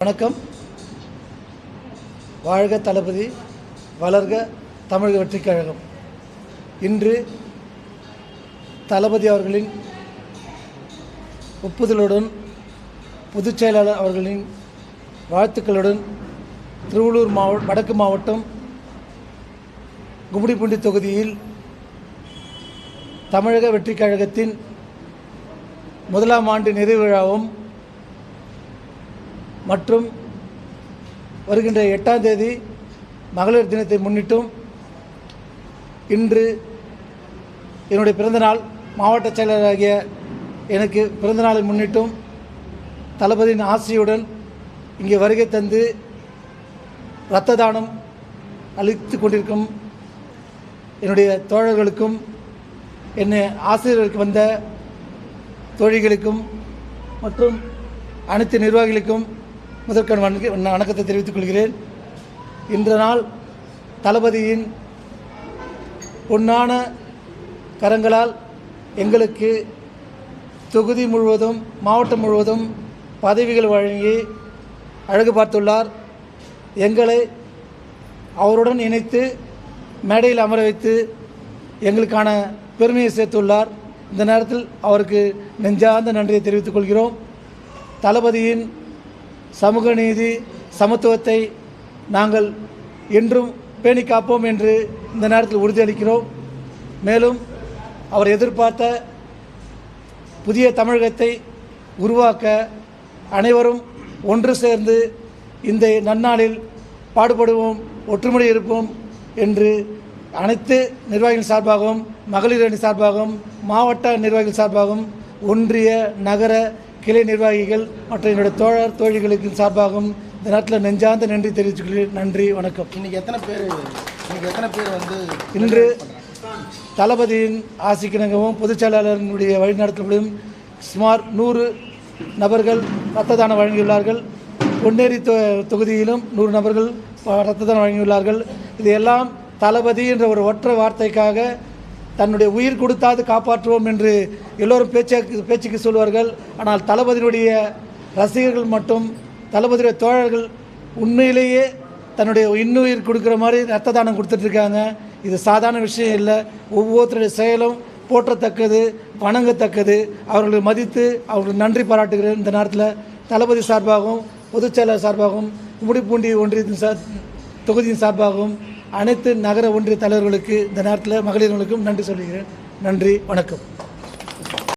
வணக்கம். வாழ்க தளபதி வளர்க தமிழக வெற்றிக் கழகம். இன்று தளபதி அவர்களின் ஒப்புதலுடன் பொதுச் செயலாளர் அவர்களின் வாழ்த்துக்களுடன் திருவள்ளூர் மாவட்ட வடக்கு மாவட்டம் கும்மிடிப்பூண்டி தொகுதியில் தமிழக வெற்றிக் கழகத்தின் முதலாம் ஆண்டு நிறைவு விழாவும் மற்றும் வருகின்ற எட்டாம் தேதி மகளிர் தினத்தை முன்னிட்டும் இன்று என்னுடைய பிறந்தநாள் மாவட்ட செயலராகிய எனக்கு பிறந்தநாளை முன்னிட்டும் தளபதியின் ஆசையுடன் இங்கே வருகை தந்து இரத்த தானம் அளித்து கொண்டிருக்கும் என்னுடைய தோழர்களுக்கும் என்னை ஆசிரியர்களுக்கு வந்த தோழிகளுக்கும் மற்றும் அனைத்து நிர்வாகிகளுக்கும் முதற்கண் வணக்க வணக்கத்தை தெரிவித்துக் கொள்கிறேன். இன்ற நாள் தளபதியின் பொன்னான கரங்களால் எங்களுக்கு தொகுதி முழுவதும் மாவட்டம் முழுவதும் பதவிகள் வழங்கி அழகு பார்த்துள்ளார். எங்களை அவருடன் இணைத்து மேடையில் அமர வைத்து எங்களுக்கான பெருமையை சேர்த்துள்ளார். இந்த நேரத்தில் அவருக்கு நெஞ்சார்ந்த நன்றியை தெரிவித்துக் கொள்கிறோம். தளபதியின் சமூக நீதி சமத்துவத்தை நாங்கள் என்றும் பேணி காப்போம் என்று இந்த நேரத்தில் உறுதியளிக்கிறோம் மேலும் அவர் எதிர்பார்த்த புதிய தமிழகத்தை உருவாக்க அனைவரும் ஒன்று சேர்ந்து இந்த நன்னாளில் பாடுபடுவோம் ஒற்றுமை இருப்போம் என்று அனைத்து நிர்வாகிகள் சார்பாகவும் மகளிர் அணி சார்பாகவும் மாவட்ட நிர்வாகிகள் சார்பாகவும் ஒன்றிய நகர கிளை நிர்வாகிகள் மற்றும் என்னுடைய தோழர் தோழிகளுக்கு சார்பாகவும் இந்த நேரத்தில் நெஞ்சார்ந்த நன்றி தெரிவித்துக்கிறேன் நன்றி வணக்கம். இன்னைக்கு எத்தனை பேர் இன்னைக்கு எத்தனை பேர் வந்து இன்று தளபதியின் ஆசிக்கிணங்கவும் பொதுச் செயலாளரினுடைய வழிநடத்தப்படும் சுமார் நூறு நபர்கள் இரத்த தானம் வழங்கியுள்ளார்கள். பொன்னேரி தொ தொகுதியிலும் நூறு நபர்கள் இரத்த தானம் வழங்கியுள்ளார்கள். இதையெல்லாம் தளபதி என்ற ஒரு ஒற்றை வார்த்தைக்காக தன்னுடைய உயிர் கொடுத்தாது காப்பாற்றுவோம் என்று எல்லோரும் பேச்சு பேச்சுக்கு சொல்வார்கள். ஆனால் தளபதியினுடைய ரசிகர்கள் மட்டும் தளபதியுடைய தோழர்கள் உண்மையிலேயே தன்னுடைய இன்னுயிர் கொடுக்குற மாதிரி ரத்த தானம் கொடுத்துட்ருக்காங்க. இது சாதாரண விஷயம் இல்லை. ஒவ்வொருத்தருடைய செயலும் போற்றத்தக்கது வணங்கத்தக்கது. அவர்களை மதித்து அவர்களுக்கு நன்றி பாராட்டுகிறேன் இந்த நேரத்தில். தளபதி சார்பாகவும் பொதுச்செயலர் சார்பாகவும் முடிப்பூண்டி ஒன்றியத்தின் சார் தொகுதியின் சார்பாகவும் அனைத்து நகர ஒன்றிய தலைவர்களுக்கு இந்த நேரத்தில் மகளிர்களுக்கும் நன்றி சொல்கிறேன் நன்றி வணக்கம்.